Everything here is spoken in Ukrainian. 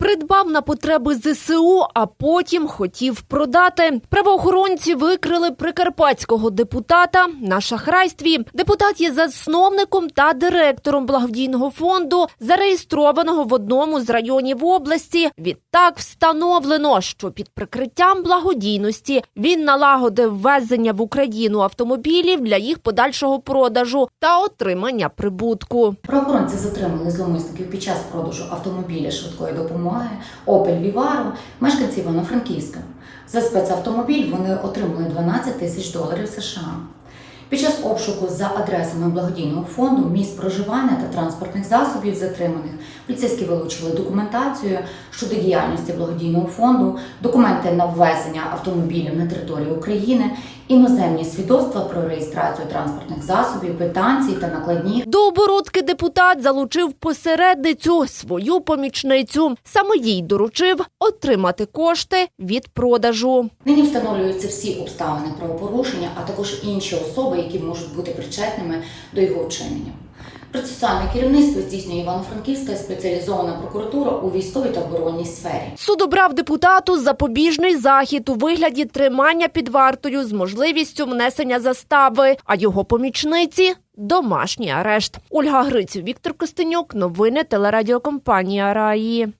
Придбав на потреби ЗСУ, а потім хотів продати. Правоохоронці викрили прикарпатського депутата на шахрайстві. Депутат є засновником та директором благодійного фонду, зареєстрованого в одному з районів області. Відтак встановлено, що під прикриттям благодійності він налагодив ввезення в Україну автомобілів для їх подальшого продажу та отримання прибутку. Правоохоронці затримали зловмисників під час продажу автомобіля швидкої допомоги Opel Vivaro мешканці Івано-Франківська. За спецавтомобіль вони отримали 12 тисяч доларів США. Під час обшуку за адресами благодійного фонду місць проживання та транспортних засобів затриманих поліцейські вилучили документацію щодо діяльності благодійного фонду, документи на ввезення автомобілів на територію України, іноземні свідоцтва про реєстрацію транспортних засобів, квитанції та накладні До оборудки депутат залучив посередницю свою помічницю. Саме їй доручив отримати кошти від продажу. Нині встановлюються всі обставини правопорушення, а також інші особи, які можуть бути причетними до його вчинення. Процесуальне керівництво здійснює Івано-Франківська спеціалізована прокуратура у військовій та оборонній сфері. Суд обрав депутату запобіжний захід у вигляді тримання під вартою з можливістю внесення застави, а його помічниці домашній арешт. Ольга Гриців, Віктор Костенюк. Новини телерадіокомпанія Раї.